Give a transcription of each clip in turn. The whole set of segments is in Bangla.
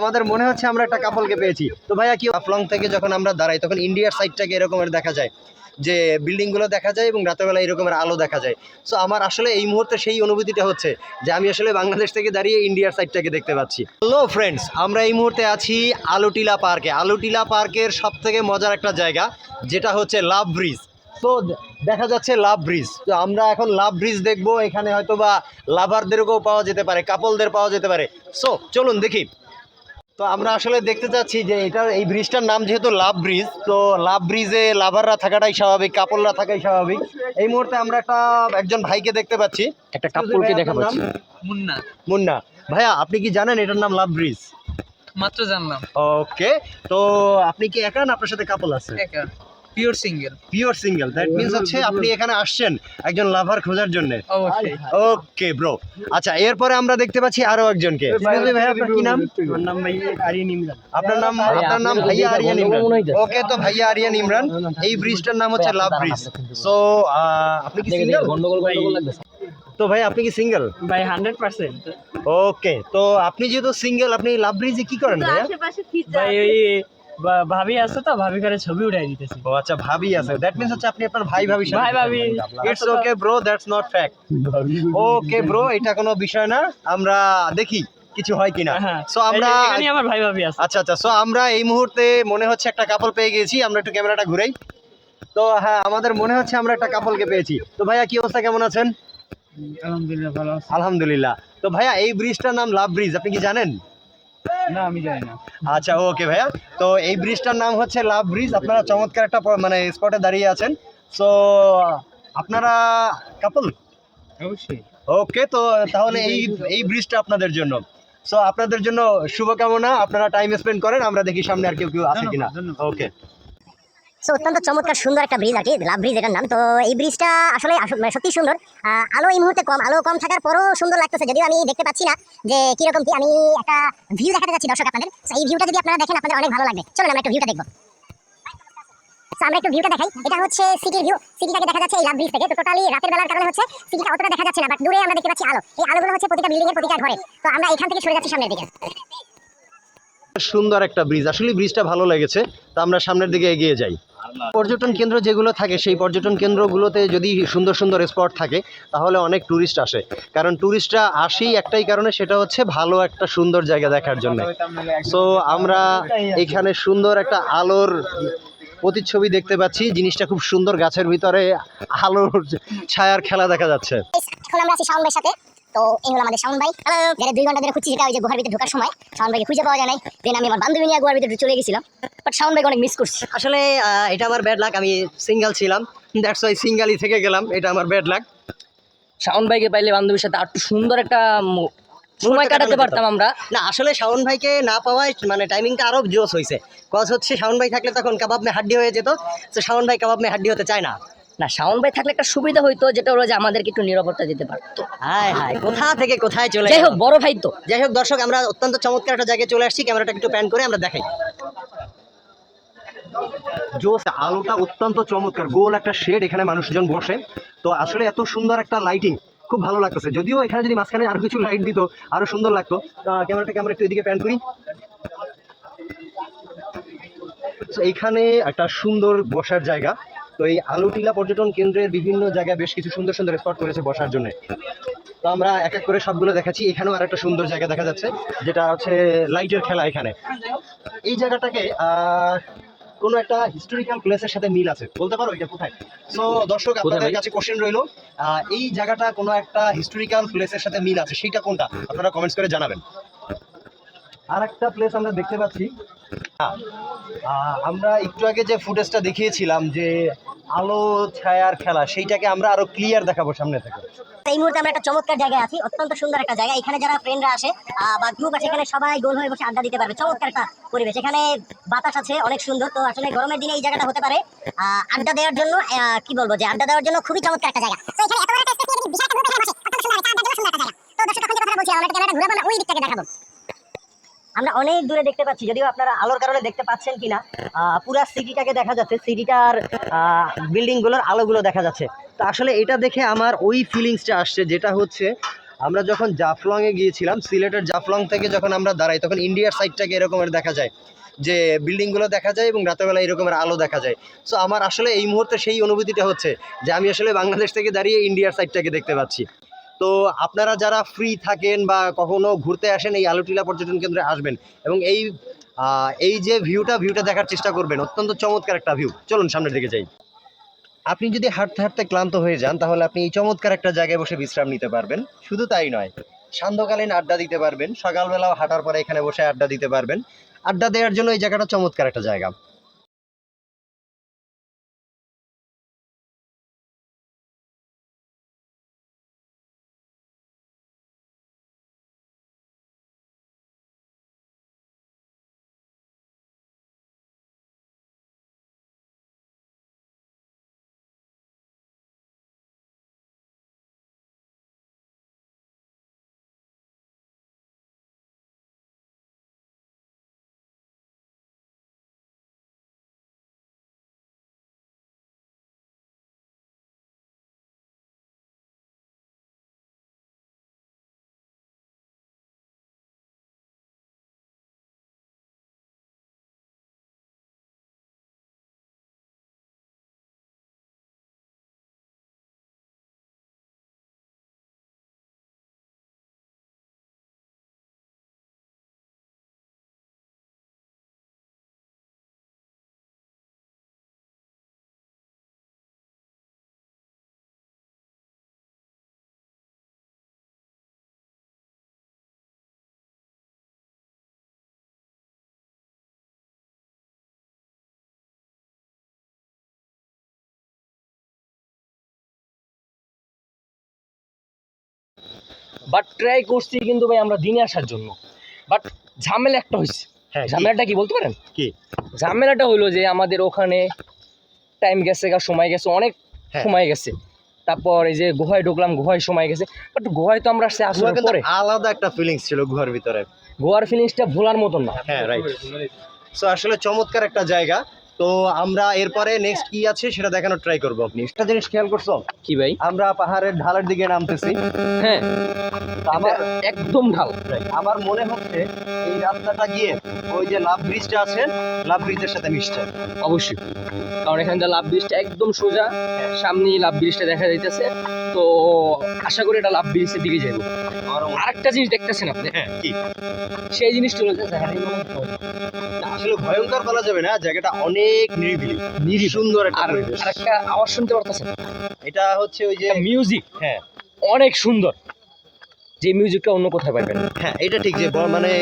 আমাদের মনে হচ্ছে আমরা একটা কাপলকে পেয়েছি। তো ভাইয়া কি আফলং থেকে যখন আমরা দাঁড়াই, তখন ইন্ডিয়ার সাইডটাকে এরকমের দেখা যায় যে বিল্ডিংগুলো দেখা যায় এবং রাতেরবেলা এরকমের আলো দেখা যায়। সো আমার আসলে এই মুহূর্তে সেই অনুভূতিটা হচ্ছে যে আমি আসলে বাংলাদেশ থেকে দাঁড়িয়ে ইন্ডিয়ার সাইডটাকে দেখতে পাচ্ছি। হ্যালো ফ্রেন্ডস আমরা এই মুহূর্তে আছি আলুটিলা পার্কে আলুটিলা পার্কের সব থেকে মজার একটা জায়গা, যেটা হচ্ছে লাভ ব্রিজ। তো দেখা যাচ্ছে লাভ ব্রিজ। তো আমরা এখন লাভ ব্রিজ দেখব, এখানে হয়তো বা লাভারদেরকেও পাওয়া যেতে পারে কাপলদের পাওয়া যেতে পারে। সো চলুন দেখি। তো আমরা আসলে দেখতে চাচ্ছি যে এটা এই ব্রিজটার নাম যেহেতু লাভ ব্রিজ তো লাভ ব্রিজে লাভাররা থাকাটাই স্বাভাবিক কাপড়রা থাকাই স্বাভাবিক। এই মুহূর্তে আমরা একটা একজন ভাইকে দেখতে পাচ্ছি। একটা কাপড়কে দেখা পাচ্ছি। মুন্না। মুন্না। ভাইয়া আপনি কি জানেন এটার নাম লাভ ব্রিজ? মাত্র জানলাম। ওকে তো আপনি কি একা না আপনার সাথে কাপল আছে? একা। Pure single pure single that means হচ্ছে আপনি এখানে আসছেন একজন লাভার খোঁজার জন্য। অবশ্যই। ওকে ব্রো আচ্ছা এরপরে আমরা দেখতে পাচ্ছি আরও একজনকে। ভাই আপনার কি নাম? নাম ভাই আরিয়ান ইমরান। আপনার নাম আপনার নাম ভাইয়া আরিয়ান ইমরান। ওকে তো ভাইয়া আরিয়ান ইমরান। এই ব্রিজটার নাম হচ্ছে লাভ ব্রিজ সো আপনি কি সিঙ্গেল গন্ডগোল তো ভাই আপনি কি সিঙ্গেল ভাই হান্ড্রেড পার্সেন্ট ওকে তো আপনি যেহেতু সিঙ্গেল আপনি লাভ ব্রিজে কি করেন ভাইয়া? ভাই বা- ভাবি আছে তো ভাবি করে ছবি উঠাই দিতেছি। ও আচ্ছা ভাবি আছে। দ্যাট মিন্স হচ্ছে আপনি আপনার ভাই ভাবি ভাই ভাবি। It's okay bro that's not fact okay bro এটা কোনো বিষয় না। আমরা দেখি কিছু হয় কিনা। হ্যাঁ। সো আমরা এখানে আমার ভাই ভাবি আছে। আচ্ছা আচ্ছা। সো আমরা এই মুহূর্তে মনে হচ্ছে একটা কাপল পেয়ে গেছি আমরা একটু ক্যামেরাটা ঘুরাই। তো হ্যাঁ আমাদের মনে হচ্ছে আমরা একটা কাপলকে পেয়েছি। তো ভাইয়া কি অবস্থা? কেমন আছেন? আলহামদুলিল্লাহ ভালো আলহামদুলিল্লাহ। তো ভাইয়া এই ব্রিজটার নাম লাভ ব্রিজ আপনি কি জানেন? না আমি জানি না। আচ্ছা ওকে ভাইয়া। তো এই ব্রিজটার নাম হচ্ছে লাভ ব্রিজ আপনারা চমৎকার একটা মানে স্পটে দাঁড়িয়ে আছেন। সো আপনারা কাপল অবশ্যই। ওকে তো তাহলে এই এই ব্রিজটা আপনাদের জন্য। সো আপনাদের জন্য শুভকামনা। আপনারা টাইম স্পেন্ড করেন আমরা দেখি সামনে আর কেউ কেউ আছে কিনা। ওকে সো অত্যন্ত চমৎকার, সুন্দর একটা ব্রিজ আর কি লাভ ব্রিজ এটার নাম। তো এই ব্রিজটা আসলে মানে সত্যি সুন্দর। আলো এই মুহূর্তে কম, আলো কম থাকার পরও সুন্দর লাগতেছে। যদিও আমি দেখতে পাচ্ছি না যে কীরকম কি, আমি একটা ভিউ দেখাতে যাচ্ছি দর্শক আপনাদের। এই ভিউটা যদি আপনারা দেখেন, আপনাদের অনেক ভালো লাগবে। চলুন, আমরা একটু ভিউটা দেখব। আমরা একটু ভিউটা দেখাই। এটা হচ্ছে সিটির ভিউ সিটিটাকে দেখা যাচ্ছে এই লাভ ব্রিজ থেকে। তো টোটালি রাতের বেলার কারণে হচ্ছে সিটিটা অতটা দেখা যাচ্ছে না বাট দূরে আমরা দেখতে পাচ্ছি আলো। এই আলোগুলো হচ্ছে প্রতিটা বিল্ডিং এর প্রতিটা ঘরে। তো আমরা এখান থেকে সরে যাচ্ছি সামনের দিকে। সুন্দর একটা ব্রিজ। আসলে ব্রিজটা ভালো লেগেছে। তো আমরা সামনের দিকে এগিয়ে যাই। পর্যটন কেন্দ্র যেগুলো থাকে, সেই পর্যটন কেন্দ্রগুলোতে যদি সুন্দর সুন্দর স্পট থাকে, তাহলে অনেক ট্যুরিস্ট আসে। কারণ ট্যুরিস্টরা আসেই একটাই কারণে, সেটা হচ্ছে ভালো একটা সুন্দর জায়গা দেখার জন্য। সো আমরা এখানে সুন্দর একটা আলোর প্রতিচ্ছবি দেখতে পাচ্ছি। জিনিসটা খুব সুন্দর গাছের ভিতরে আলোর ছায়ার খেলা দেখা যাচ্ছে। তো এই হলো আমাদের শাওন ভাই। যারা দুই ঘণ্টা ধরে খুঁজছি যেটা ওই যে গুহার ভিতরে ঢোকার সময়। শাওন ভাইকে খুঁজে পাওয়া যায় নাই। দেন আমি আমার বান্ধবী নিয়ে গুহার ভিতরে চলে গেছিলাম। বাট শাওন ভাইকে অনেক মিস করছি। আসলে এটা আমার ব্যাড লাক আমি সিঙ্গেল ছিলাম। দ্যাটস ওয়াই সিঙ্গেলই থেকে গেলাম। এটা আমার ব্যাড লাক শাওন ভাইকে পাইলে বান্ধবীর সাথে আর সুন্দর একটা সময় কাটাতে পারতাম আমরা। না আসলে শাওন ভাইকে না পাওয়ায় মানে টাইমিংটা আরও জোস হয়েছে কজ হচ্ছে শাওন ভাই থাকলে তখন কাবাব মে হাড্ডি হয়ে যেত। তো শাওন ভাই কাবাব মে হাড্ডি হতে চায় না। না শাওন ভাই থাকলে একটা সুবিধা হইতো যেটা হলো যে আমাদেরকে একটু নিরাপত্তা দিতে পারতো। হায় হায় কোথা থেকে কোথায় চলে যাই হোক বড় ভাই তো। যাই হোক দর্শক আমরা অত্যন্ত চমৎকার একটা জায়গায় চলে আসছি ক্যামেরাটা একটু প্যান করে আমরা দেখাই। জোস আলোটা অত্যন্ত চমৎকার গোল একটা শেড এখানে মানুষজন বসে। তো আসলে এত সুন্দর একটা লাইটিং খুব ভালো লাগতেছে। যদিও এখানে যদি মাঝখানে আরও কিছু লাইট দিত আরও সুন্দর লাগতো। আহ, ক্যামেরাটাকে আমরা একটু এদিকে প্যান করি। তো এইখানে একটা সুন্দর বসার জায়গা। তো এই আলুটিলা পর্যটন কেন্দ্রের বিভিন্ন জায়গায় বেশ কিছু সুন্দর সুন্দর স্পট করেছে বসার জন্য। তো আমরা এক এক করে সবগুলো দেখাচ্ছি। এখানেও আর একটা সুন্দর জায়গা দেখা যাচ্ছে যেটা হচ্ছে লাইটের খেলা এখানে। এই জায়গাটাকে কোনো একটা হিস্টোরিক্যাল প্লেসের সাথে মিল আছে। বলতে পারো এটা কোথায়? সো দর্শক আপনাদের কাছে কোশ্চেন রইল আহ, এই জায়গাটা কোনো একটা হিস্টোরিক্যাল প্লেসের সাথে মিল আছে? সেটা কোনটা? আপনারা কমেন্টস করে জানাবেন। আর একটা প্লেস আমরা দেখতে পাচ্ছি আমরা একটু আগে যে ফুটেজটা দেখিয়েছিলাম যে আলো, ছায়ার খেলা, সেইটাকে আমরা আরও ক্লিয়ার দেখাবো সামনে থেকে। এই মুহূর্তে আমরা একটা চমৎকার জায়গায় আছি, অত্যন্ত সুন্দর একটা জায়গা। এখানে যারা ফ্রেন্ডরা আসে বা গ্রুপ আছে, এখানে সবাই গোল হয়ে বসে আড্ডা দিতে পারবে। চমৎকার একটা পরিবেশ। এখানে বাতাস আছে, অনেক সুন্দর। তো আসলে গরমের দিনে এই জায়গাটা হতে পারে। আড্ডা দেওয়ার জন্য কি বলব যে আড্ডা দেওয়ার জন্য খুবই চমৎকার একটা জায়গা একটা space নিয়ে যদি বিশাল একটা group এখানে বসে, অত্যন্ত সুন্দর, এটা আড্ডার জন্য সুন্দর একটা জায়গা। তো দর্শক তখন যে কথাটা বলছিলাম, আমরা একটা ক্যামেরাটা ঘুরাবো না, ওই দিকটাকে দেখাবো। আমরা অনেক দূরে দেখতে পাচ্ছি, যদিও আপনারা আলোর কারণে দেখতে পাচ্ছেন কিনা পুরা সিটিটাকে দেখা যাচ্ছে, সিটিটার বিল্ডিংগুলোর আলোগুলো দেখা যাচ্ছে। তো আসলে এটা দেখে আমার ওই ফিলিংসটা আসছে, যেটা হচ্ছে, আমরা যখন জাফলংয়ে গিয়েছিলাম, সিলেটের জাফলং থেকে যখন আমরা দাঁড়াই, তখন ইন্ডিয়ার সাইডটাকে এরকমের দেখা যায়, যে বিল্ডিংগুলো দেখা যায় এবং রাতেরবেলা এরকমের আলো দেখা যায়। সো আমার আসলে এই মুহূর্তে সেই অনুভূতিটা হচ্ছে, যে আমি আসলে বাংলাদেশ থেকে দাঁড়িয়ে ইন্ডিয়ার সাইডটাকে দেখতে পাচ্ছি। তো আপনারা যারা ফ্রি থাকেন বা কখনো ঘুরতে আসেন এই আলুটিলা পর্যটন কেন্দ্রে আসবেন এবং এই এই যে ভিউটা ভিউটা দেখার চেষ্টা করবেন, অত্যন্ত চমৎকার একটা ভিউ চলুন সামনের দিকে যাই। আপনি যদি হাঁটতে হাঁটতে ক্লান্ত হয়ে যান, তাহলে আপনি এই চমৎকার একটা জায়গায় বসে বিশ্রাম নিতে পারবেন। শুধু তাই নয়, সান্ধ্যকালীন আড্ডা দিতে পারবেন, সকালবেলাও হাঁটার পরে এখানে বসে আড্ডা দিতে পারবেন। আড্ডা দেওয়ার জন্য এই জায়গাটা চমৎকার একটা জায়গা। বাট ট্রাই করছি কিন্তু ভাই আমরা দিনে আসার জন্য। বাট ঝামেলা একটা হয়েছে হ্যাঁ ঝামেলাটা কি বলতে পারেন? কি? ঝামেলাটা হইল যে আমাদের ওখানে টাইম গেছে গা সময় গেছে অনেক হ্যাঁ। সময় গেছে। তারপর এই যে গুহায় ঢুকলাম গুহায় সময় গেছে। বাট গুহায় তো আমরা আসছি কিন্তু পরে। আলাদা একটা ফিলিংস ছিল গুহার ভিতরে। গোয়ার ফিলিংসটা ভোলার মতন না। হ্যাঁ রাইট সো আসলে চমৎকার একটা জায়গা। তো আমরা এরপরে নেক্সট কি আছে সেটা দেখানোর ট্রাই করব আপনি। একটা জিনিস খেয়াল করছ? কি ভাই? আমরা পাহাড়ের ঢালের দিকে নামতেছি। হ্যাঁ। আমার একদম ঢাল। আমার মনে হচ্ছে এই রাস্তাটা গিয়ে ওই যে লাভ ব্রিজটা আছে লাভ ব্রিজের সাথে মিশছে। অবশ্যই। কারণ এখান থেকে লাভ ব্রিজটা একদম সোজা সামনেই লাভ ব্রিজটা দেখা যাইতেছে। তো আশা করি এটা লাভ ব্রিজের দিকে যাইব। মনে- আরেকটা জিনিস দেখতেছেন আপনি? হ্যাঁ কি? সেই জিনিসটা হলো আসলে ভয়ঙ্কর বলা যাবে না জায়গাটা অনেক নিরিবিলি নিরি সুন্দর একটা আর পরিবেশ। আরেকটা আওয়াজ শুনতে পারতেছেন? এটা হচ্ছে ওই যে মিউজিক হ্যাঁ। অনেক সুন্দর। যে মিউজিকটা অন্য কোথায় পাইবেন? না। হ্যাঁ এটা ঠিক যে ব- মানে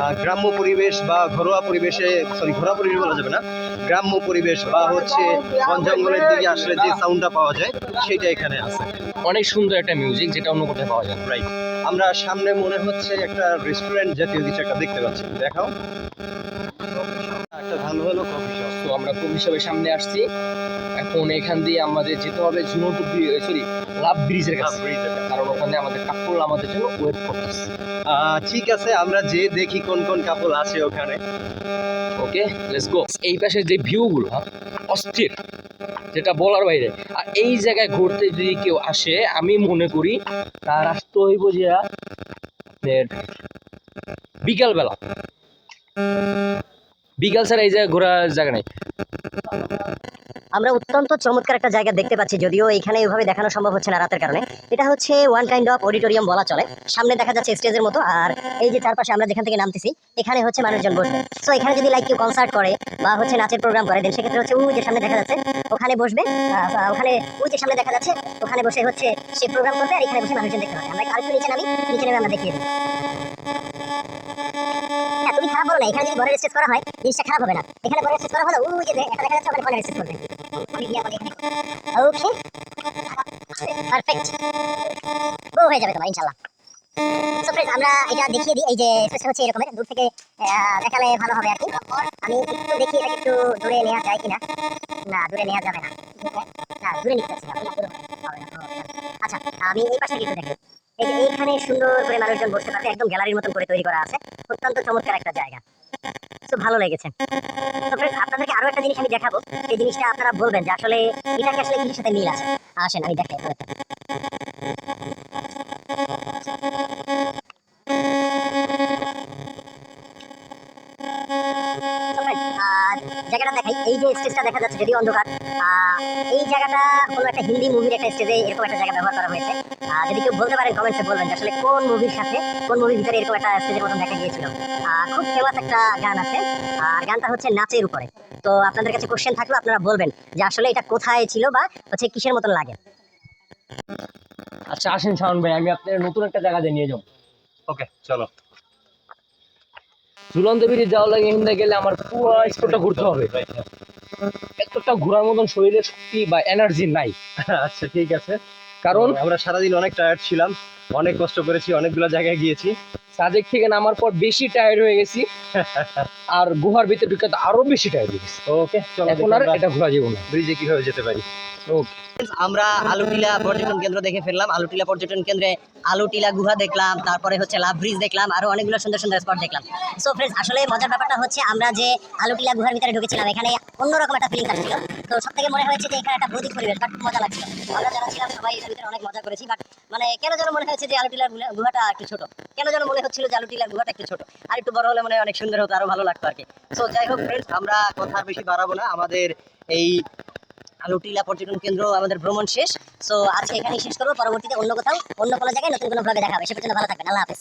আহ, গ্রাম্য পরিবেশ বা ঘরোয়া পরিবেশে সরি ঘরোয়া পরিবেশ বলা যাবে না গ্রাম্য পরিবেশ বা হচ্ছে বন জঙ্গলের দিকে আসলে যে সাউন্ডটা পাওয়া যায় সেটা এখানে আছে। অনেক সুন্দর একটা মিউজিক যেটা অন্য কোথায় পাওয়া যায় না। রাইট আমরা সামনে মনে হচ্ছে একটা রেস্টুরেন্ট জাতীয় কিছু একটা দেখতে পাচ্ছি। দেখাও। একটা ভালো ভালো কফি শপ তো আমরা কবি সবের সামনে আসছি? এখন এখান দিয়ে আমাদের যেতে হবে ঝুনটু সরি লাভ ব্রিজের কাছে। কারণ ওখানে আমাদের কাপড় আমাদের জন্য ওয়েট করতেছে। ঠিক আছে আমরা যে দেখি কোন কোন কাপড় আছে ওখানে। ওকে লেটস গো এই পাশের যে ভিউগুলো অস্থির যেটা বলার বাইরে। আর এই জায়গায় ঘুরতে যদি কেউ আসে আমি মনে করি তার আসতে হইব যে বিকালবেলা। বিকাল ছাড়া এই জায়গায় ঘোরার জায়গা নেই। আমরা অত্যন্ত চমৎকার একটা জায়গা দেখতে পাচ্ছি, যদিও এখানে এভাবে দেখানো সম্ভব হচ্ছে না রাতের কারণে। এটা হচ্ছে ওয়ান কাইন্ড অফ অডিটোরিয়াম বলা চলে। সামনে দেখা যাচ্ছে স্টেজের মতো, আর এই যে চারপাশে আমরা যেখান থেকে নামতেছি, এখানে হচ্ছে মানুষজন বসবে। সো এখানে যদি লাইক কেউ কনসার্ট করে বা হচ্ছে নাচের প্রোগ্রাম করে দেন সেক্ষেত্রে হচ্ছে ওই যে সামনে দেখা যাচ্ছে, ওখানে বসবে। ওখানে ওই যে সামনে দেখা যাচ্ছে, ওখানে বসে হচ্ছে সে প্রোগ্রাম করবে, আর এখানে বসে মানুষজন দেখতে পাবে। আমরা আরেকটু নিচে নামি, নিচে নেমে আমরা দেখিয়ে দিই। তুমি খারাপ বলো না এখানে যদি ঘরের স্টেজ করা হয় জিনিসটা খারাপ হবে না। এখানে ঘরের স্টেজ করা হলো ওই যে একটা দেখা যাচ্ছে ওখানে ঘরের স্টেজ করবে। ওকে পারফেক্ট গো হয়ে যাবে তোমার ইনশাআল্লাহ। আমরা এটা দেখিয়ে দিই এই যে স্পেস হচ্ছে এরকমের দূর থেকে দেখালে ভালো হবে আর কি। আমি একটু দেখি এটাকে একটু দূরে নেওয়া যায় কিনা। না দূরে নেওয়া যাবে না। দূরে নিতে ও, আচ্ছা আমি এই পাশে দেখি। এই এইখানে সুন্দর করে মানুষজন বসতে পারবে একদম গ্যালারির মতন করে তৈরি করা আছে, অত্যন্ত চমৎকার একটা জায়গা। তো ভালো লেগেছে। তো আপনাদেরকে আরও একটা জিনিস আমি দেখাবো। এই জিনিসটা আপনারা বলবেন যে আসলে এটাকে আসলে কিসের সাথে মিল আছে? আসেন, আমি দেখাই জায়গাটা দেখাই এই যে স্টেজটা দেখা যাচ্ছে যদিও অন্ধকার এই জায়গাটা কোনো একটা হিন্দি মুভির একটা স্টেজে এরকম একটা জায়গা ব্যবহার করা হয়েছে। যদি কেউ বলতে পারেন কমেন্টসে বলবেন যে আসলে কোন মুভির সাথে কোন মুভির ভিতরে এরকম একটা স্টেজের মতন দেখা গিয়েছিল। খুব ফেমাস একটা গান আছে আর গানটা হচ্ছে নাচের উপরে। তো আপনাদের কাছে কোশ্চেন থাকলে আপনারা বলবেন যে আসলে এটা কোথায় ছিল বা হচ্ছে কিসের মতন লাগে? আচ্ছা আসেন শাওন ভাই আমি আপনার নতুন একটা জায়গাতে নিয়ে যাব। ওকে চলো। ঝুলন্ত দেবীর যাওয়া লাগে হিন্দে গেলে আমার পুরো স্পটটা ঘুরতে হবে। এতটা ঘোরার মতন শরীরে শক্তি বা এনার্জি নাই। আচ্ছা ঠিক আছে। কারণ আমরা সারাদিন অনেক টায়ার্ড ছিলাম অনেক কষ্ট করেছি অনেকগুলো জায়গায় গিয়েছি। সাজেক থেকে নামার পর বেশি টায়ার্ড হয়ে গেছি। আর গুহার ভিতরে ঢুকে তো আরও বেশি টায়ার্ড হয়ে গেছি। ওকে চলো এখন আর এটা ঘোরা যাব না। ব্রিজে কীভাবে যেতে পারি। ওকে আমরা আলুটিলা পর্যটন কেন্দ্র দেখে ফেললাম। আলুটিলা পর্যটন কেন্দ্রে আলুটিলা গুহা দেখলাম তারপরে হচ্ছে লাভ ব্রিজ দেখলাম আরও অনেকগুলো সুন্দর সুন্দর স্পট দেখলাম। সো ফ্রেন্ডস আসলে মজার ব্যাপারটা হচ্ছে আমরা যে আলুটিলা গুহার ভিতরে ঢুকেছিলাম এখানে অন্যরকম একটা ফিলিংস আসছিল। তো সব থেকে মনে হয়েছে যে এখানে একটা বৌদ্ধিক পরিবেশ বাট মজা লাগছিল। আমরা যারা ছিলাম সবাই ভিতরে অনেক মজা করেছি বাট মানে কেন যেন মনে হয়েছে যে আলুটিলার গুলা- গুহাটা একটু ছোট? কেন যেন মনে হচ্ছিল যে আলুটিলার গুহাটা একটু ছোট। আর একটু বড় হলে মনে হয় অনেক সুন্দর হতো, আরও ভালো লাগতো আর কি। সো যাই হোক ফ্রেন্ডস আমরা কথা বেশি বাড়াবো না। আমাদের এই আলুটিলা পর্যটন কেন্দ্র আমাদের ভ্রমণ শেষ। সো আজকে এখানেই শেষ করব। পরবর্তীতে অন্য কোথাও, অন্য কোনো জায়গায় নতুন কোনো ভাবে দেখা হবে। সে পর্যন্ত ভালো থাকবেন। আল্লাহ হাফেজ।